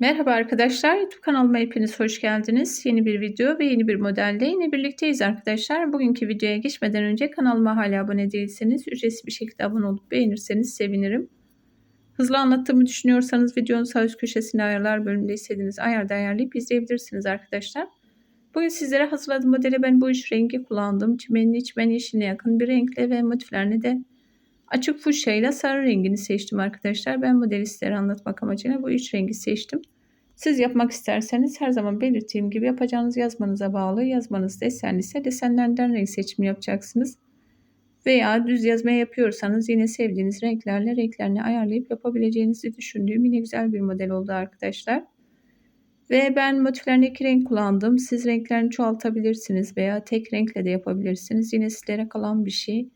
Merhaba arkadaşlar, YouTube kanalıma hepiniz hoş geldiniz. Yeni bir video ve yeni bir modelle yine birlikteyiz arkadaşlar. Bugünkü videoya geçmeden önce kanalıma hala abone değilseniz ücretsiz bir şekilde abone olup beğenirseniz sevinirim. Hızlı anlattığımı düşünüyorsanız videonun sağ üst köşesinde ayarlar bölümünde istediğiniz ayarda ayarlayıp izleyebilirsiniz arkadaşlar. Bugün sizlere hazırladığım modele ben bu üç rengi kullandım. Çimenin içmen yeşiline yakın bir renkle ve motiflerini de Açık fuşya sarı rengini seçtim arkadaşlar. Ben modelistleri anlatmak amacıyla bu üç rengi seçtim. Siz yapmak isterseniz her zaman belirttiğim gibi yapacağınız yazmanıza bağlı. Yazmanız desen ise desenlerden renk seçimi yapacaksınız. Veya düz yazma yapıyorsanız yine sevdiğiniz renklerle renklerini ayarlayıp yapabileceğinizi düşündüğüm yine güzel bir model oldu arkadaşlar. Ve ben motiflerini iki renk kullandım. Siz renklerini çoğaltabilirsiniz veya tek renkle de yapabilirsiniz. Yine sizlere kalan bir şey.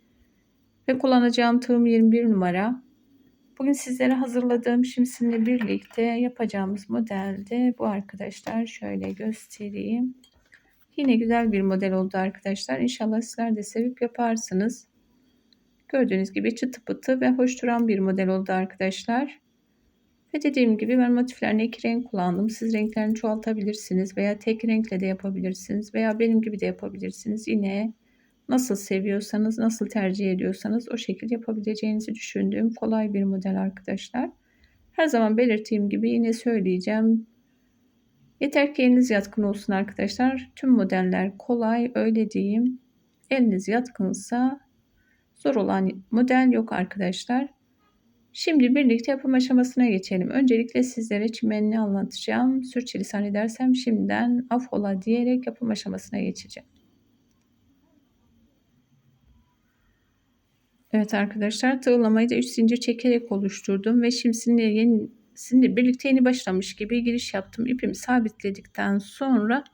Ve kullanacağım tığım 21 numara. Bugün sizlere hazırladığım şimdisinle birlikte yapacağımız modelde bu arkadaşlar. Şöyle göstereyim. Yine güzel bir model oldu arkadaşlar. İnşallah sizler de sevip yaparsınız. Gördüğünüz gibi çıtı pıtı ve hoş duran bir model oldu arkadaşlar. Ve dediğim gibi ben motiflerini iki renk kullandım. Siz renklerini çoğaltabilirsiniz veya tek renkle de yapabilirsiniz veya benim gibi de yapabilirsiniz. Yine Nasıl seviyorsanız, nasıl tercih ediyorsanız o şekilde yapabileceğinizi düşündüğüm kolay bir model arkadaşlar. Her zaman belirttiğim gibi yine söyleyeceğim. Yeter ki eliniz yatkın olsun arkadaşlar. Tüm modeller kolay öyle diyeyim. Eliniz yatkınsa zor olan model yok arkadaşlar. Şimdi birlikte yapım aşamasına geçelim. Öncelikle sizlere çimenini anlatacağım. Sürçülisan edersem şimdiden afola diyerek yapım aşamasına geçeceğim. Evet arkadaşlar tığlamayı da 3 zincir çekerek oluşturdum ve şimdi yeni şimdi birlikte yeni başlamış gibi giriş yaptım. İpimi sabitledikten sonra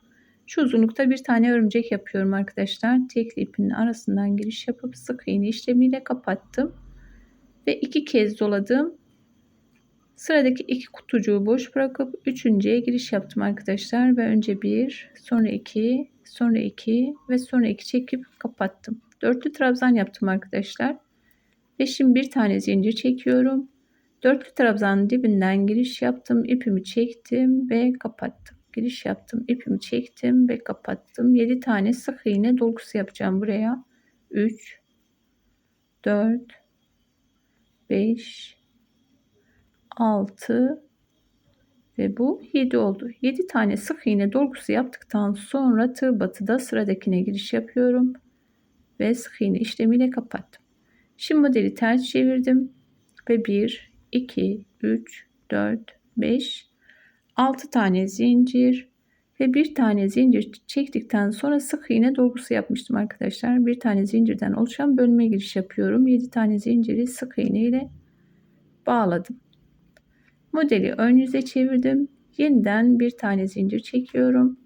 şu uzunlukta bir tane örümcek yapıyorum arkadaşlar. Tekli ipin arasından giriş yapıp sık iğne işlemiyle kapattım. Ve iki kez doladım. Sıradaki iki kutucuğu boş bırakıp üçüncüye giriş yaptım arkadaşlar. Ve önce bir, sonra iki, sonra iki ve sonra iki çekip kapattım. Dörtlü trabzan yaptım arkadaşlar. Ve şimdi bir tane zincir çekiyorum. Dörtlü trabzanın dibinden giriş yaptım. ipimi çektim ve kapattım. Giriş yaptım. ipimi çektim ve kapattım. 7 tane sık iğne dolgusu yapacağım buraya. 3 4 5 6 ve bu 7 oldu. 7 tane sık iğne dolgusu yaptıktan sonra tığ batıda sıradakine giriş yapıyorum ve sık iğne işlemiyle kapattım. Şimdi modeli ters çevirdim ve 1, 2, 3, 4, 5, 6 tane zincir ve bir tane zincir çektikten sonra sık iğne dolgusu yapmıştım arkadaşlar. Bir tane zincirden oluşan bölme giriş yapıyorum. 7 tane zinciri sık iğne ile bağladım. Modeli ön yüze çevirdim. Yeniden bir tane zincir çekiyorum.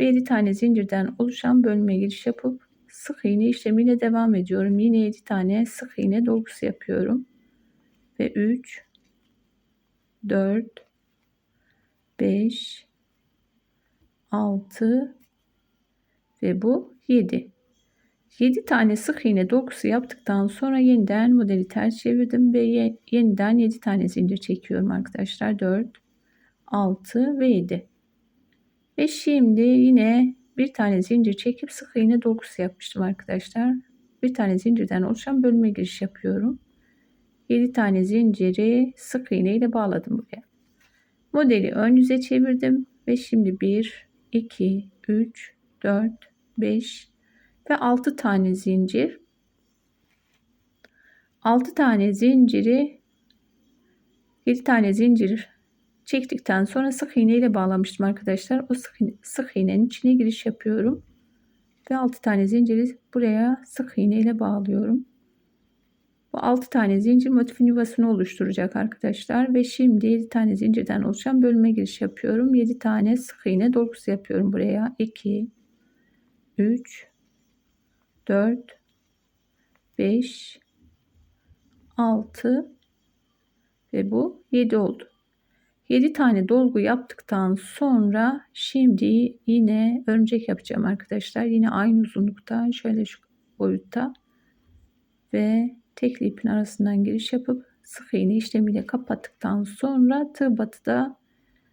Ve 7 tane zincirden oluşan bölme giriş yapıp sık iğne işlemiyle devam ediyorum. Yine 7 tane sık iğne dolgusu yapıyorum. Ve 3 4 5 6 ve bu 7. 7 tane sık iğne dolgusu yaptıktan sonra yeniden modeli ters çevirdim ve yeniden 7 tane zincir çekiyorum arkadaşlar. 4 6 ve 7. Ve şimdi yine bir tane zincir çekip sık iğne dolgusu yapmıştım arkadaşlar. Bir tane zincirden oluşan bölme giriş yapıyorum. 7 tane zinciri sık iğne ile bağladım buraya. Modeli ön yüze çevirdim ve şimdi 1 2 3 4 5 ve 6 tane zincir 6 tane zinciri 7 tane zincir çektikten sonra sık iğne ile bağlamıştım arkadaşlar. O sık, sık iğnenin içine giriş yapıyorum. Ve 6 tane zinciri buraya sık iğne ile bağlıyorum. Bu 6 tane zincir motifin yuvasını oluşturacak arkadaşlar. Ve şimdi 7 tane zincirden oluşan bölme giriş yapıyorum. 7 tane sık iğne dolgusu yapıyorum buraya. 2 3 4 5 6 ve bu 7 oldu. 7 tane dolgu yaptıktan sonra şimdi yine örümcek yapacağım arkadaşlar. Yine aynı uzunlukta şöyle şu boyutta ve tekli ipin arasından giriş yapıp sık iğne işlemiyle kapattıktan sonra tığ batıda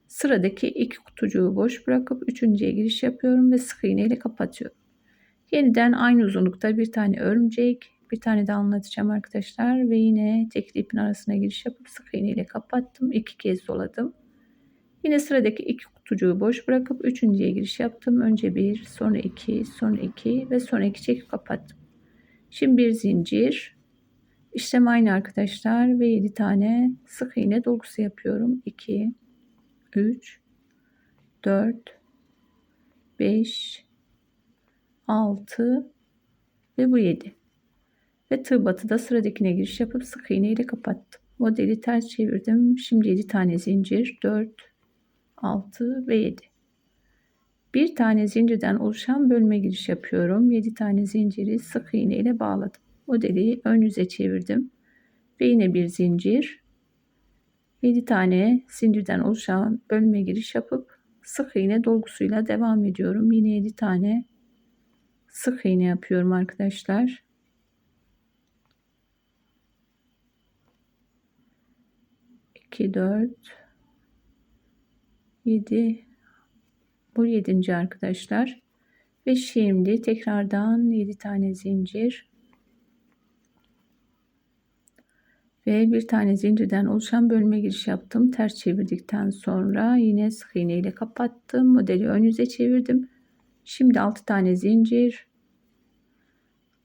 Sıradaki iki kutucuğu boş bırakıp üçüncüye giriş yapıyorum ve sık iğne ile kapatıyorum. Yeniden aynı uzunlukta bir tane örümcek, bir tane de anlatacağım arkadaşlar ve yine tekli ipin arasına giriş yapıp sık iğne ile kapattım. iki kez doladım. Yine sıradaki iki kutucuğu boş bırakıp üçüncüye giriş yaptım. Önce bir, sonra iki, sonra iki ve sonra iki çekip kapattım. Şimdi bir zincir. İşlem aynı arkadaşlar ve 7 tane sık iğne dolgusu yapıyorum. 2, 3, 4, 5, 6 ve bu 7. Ve tığ batıda sıradakine giriş yapıp sık iğne ile kapattım. Modeli ters çevirdim. Şimdi 7 tane zincir. 4, 6 ve 7. Bir tane zincirden oluşan bölme giriş yapıyorum. 7 tane zinciri sık iğne ile bağladım. Modeli ön yüze çevirdim. Ve yine bir zincir. 7 tane zincirden oluşan bölme giriş yapıp sık iğne dolgusuyla devam ediyorum. Yine 7 tane sık iğne yapıyorum arkadaşlar. İki, dört, yedi. Bu yedinci arkadaşlar. Ve şimdi tekrardan yedi tane zincir. Ve bir tane zincirden oluşan bölme giriş yaptım. Ters çevirdikten sonra yine sık iğne ile kapattım. Modeli ön yüze çevirdim. Şimdi 6 tane zincir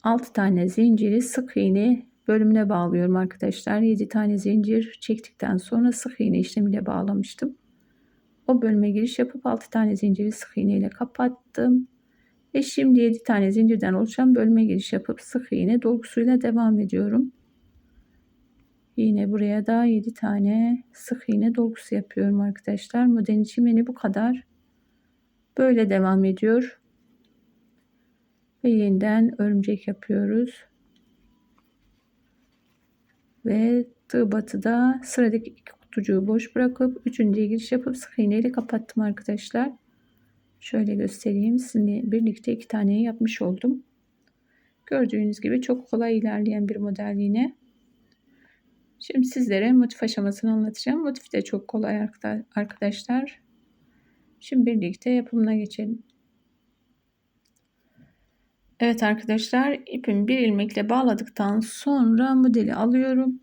6 tane zinciri sık iğne bölümüne bağlıyorum arkadaşlar. 7 tane zincir çektikten sonra sık iğne işlemiyle bağlamıştım. O bölüme giriş yapıp 6 tane zinciri sık iğne ile kapattım. Ve şimdi 7 tane zincirden oluşan bölüme giriş yapıp sık iğne dolgusuyla devam ediyorum. Yine buraya da 7 tane sık iğne dolgusu yapıyorum arkadaşlar. Modelin çimeni bu kadar. Böyle devam ediyor. Ve yeniden örümcek yapıyoruz. Ve tığ batıda sıradaki iki kutucuğu boş bırakıp üçüncüye giriş yapıp sık iğne kapattım arkadaşlar. Şöyle göstereyim. Sizinle birlikte iki taneyi yapmış oldum. Gördüğünüz gibi çok kolay ilerleyen bir model yine. Şimdi sizlere motif aşamasını anlatacağım. Motif de çok kolay arkadaşlar. Şimdi birlikte yapımına geçelim. Evet arkadaşlar ipimi bir ilmekle bağladıktan sonra modeli alıyorum.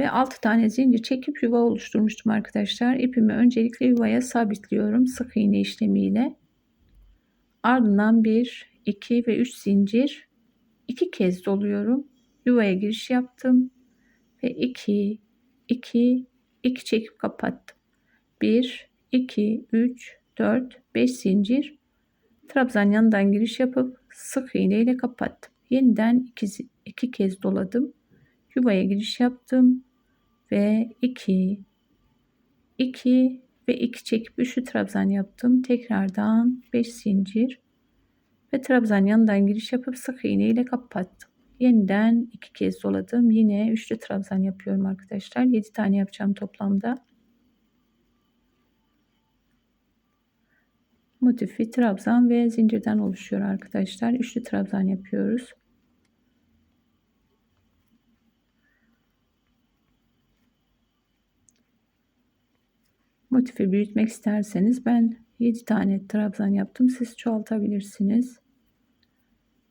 Ve 6 tane zincir çekip yuva oluşturmuştum arkadaşlar. İpimi öncelikle yuvaya sabitliyorum sık iğne işlemiyle. Ardından 1, 2 ve 3 zincir 2 kez doluyorum. Yuvaya giriş yaptım. Ve 2, 2, 2 çekip kapattım. 1, 2, 3, 4, 5 zincir trabzan yanından giriş yapıp sık iğne ile kapattım. Yeniden iki, iki kez doladım. Yuvaya giriş yaptım ve 2 2 ve 2 çekip üçlü trabzan yaptım. Tekrardan 5 zincir ve trabzan yanından giriş yapıp sık iğne ile kapattım. Yeniden iki kez doladım. Yine üçlü trabzan yapıyorum arkadaşlar. 7 tane yapacağım toplamda. Motifi trabzan ve zincirden oluşuyor arkadaşlar. Üçlü trabzan yapıyoruz. Motifi büyütmek isterseniz ben 7 tane trabzan yaptım. Siz çoğaltabilirsiniz.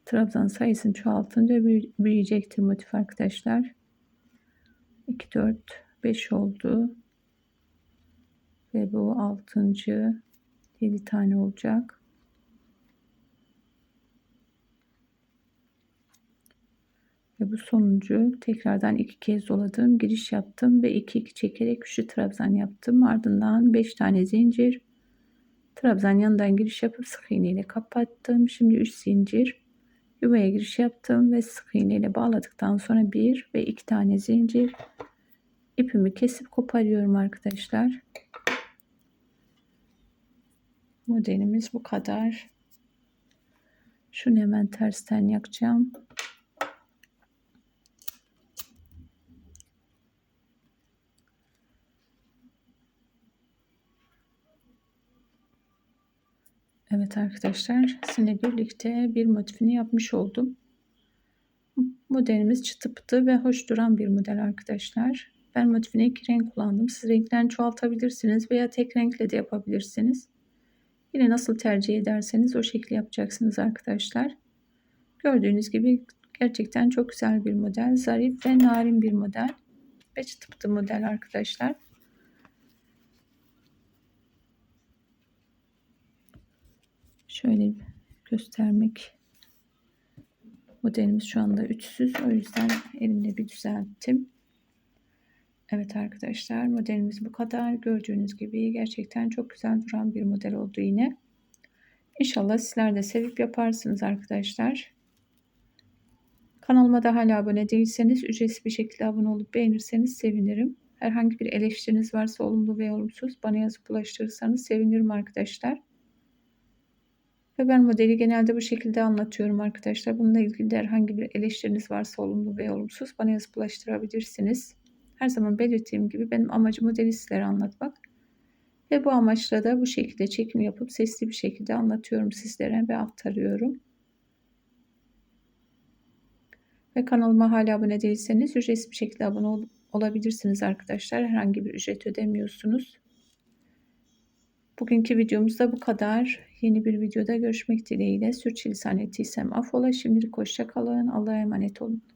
Trabzan sayısını çoğaltınca büyüyecektir motif arkadaşlar. 2 4 5 oldu. Ve bu 6. 7 tane olacak. Ve bu sonuncu tekrardan iki kez doladım. Giriş yaptım ve iki iki çekerek üçlü trabzan yaptım. Ardından 5 tane zincir. Trabzan yanından giriş yapıp sık iğne ile kapattım. Şimdi 3 zincir. Yuvaya giriş yaptım ve sık iğne ile bağladıktan sonra 1 ve 2 tane zincir. ipimi kesip koparıyorum arkadaşlar. Modelimiz bu kadar. Şunu hemen tersten yakacağım. Evet arkadaşlar sizinle birlikte bir motifini yapmış oldum. Modelimiz çıtı pıtı ve hoş duran bir model arkadaşlar. Ben motifine iki renk kullandım. Siz renklerini çoğaltabilirsiniz veya tek renkle de yapabilirsiniz. Yine nasıl tercih ederseniz o şekilde yapacaksınız arkadaşlar. Gördüğünüz gibi gerçekten çok güzel bir model. Zarif ve narin bir model. Ve çıtı pıtı model arkadaşlar. Şöyle göstermek. Modelimiz şu anda üçsüz. O yüzden elimle bir düzelttim. Evet arkadaşlar modelimiz bu kadar. Gördüğünüz gibi gerçekten çok güzel duran bir model oldu yine. İnşallah sizler de sevip yaparsınız arkadaşlar. Kanalıma da hala abone değilseniz ücretsiz bir şekilde abone olup beğenirseniz sevinirim. Herhangi bir eleştiriniz varsa olumlu ve olumsuz bana yazıp ulaştırırsanız sevinirim arkadaşlar. Ve ben modeli genelde bu şekilde anlatıyorum arkadaşlar. Bununla ilgili de herhangi bir eleştiriniz varsa olumlu ve olumsuz bana yazıp ulaştırabilirsiniz. Her zaman belirttiğim gibi benim amacım modeli anlatmak. Ve bu amaçla da bu şekilde çekim yapıp sesli bir şekilde anlatıyorum sizlere ve aktarıyorum. Ve kanalıma hala abone değilseniz ücretsiz bir şekilde abone ol olabilirsiniz arkadaşlar. Herhangi bir ücret ödemiyorsunuz. Bugünkü videomuz da bu kadar. Yeni bir videoda görüşmek dileğiyle. Sürçülisan ettiysem affola. Şimdilik hoşça kalın. Allah'a emanet olun.